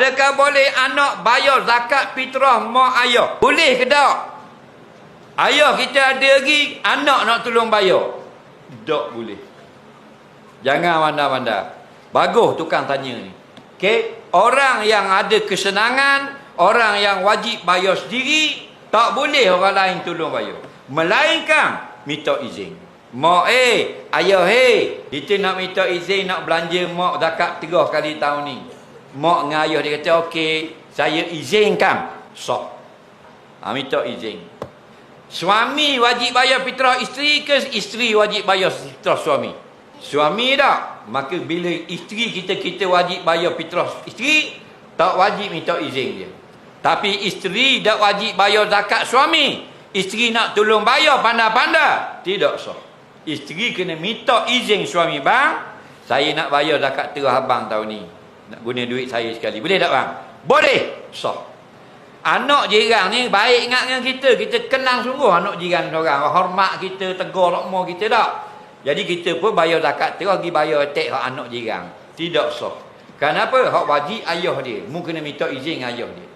Adakah boleh anak bayar zakat fitrah mak ayah? Boleh ke tak? Ayah kita ada lagi, anak nak tolong bayar. Tak boleh. Jangan manda-manda. Bagus tukang tanya ni. Okey, orang yang ada kesenangan, orang yang wajib bayar sendiri, tak boleh orang lain tolong bayar. Melainkan minta izin. Mak eh, ayah eh, kita nak minta izin nak belanja mak zakat tiga kali tahun ni. Mak dengan ayah dia kata, okey, saya izinkan. Sok. Ha, minta izin. Suami wajib bayar fitrah isteri ke isteri wajib bayar fitrah suami? Suami tak? Maka bila isteri kita, kita wajib bayar fitrah isteri, tak wajib minta izin dia. Tapi isteri tak wajib bayar zakat suami. Isteri nak tolong bayar pandai-pandai. Tidak sah. Isteri kena minta izin suami. Bang, saya nak bayar zakat terah abang tahun ni. Nak guna duit saya sekali. Boleh tak bang? Boleh. Sah. Anak jiran ni baik ingat dengan kita. Kita kenang sungguh anak jiran orang. Hormat kita, tegur lokma kita tak. Jadi kita pun bayar zakat terus pergi bayar attack hak anak jiran. Tidak sah. Kenapa? Hak wajib ayah dia. Mu kena minta izin ayah dia.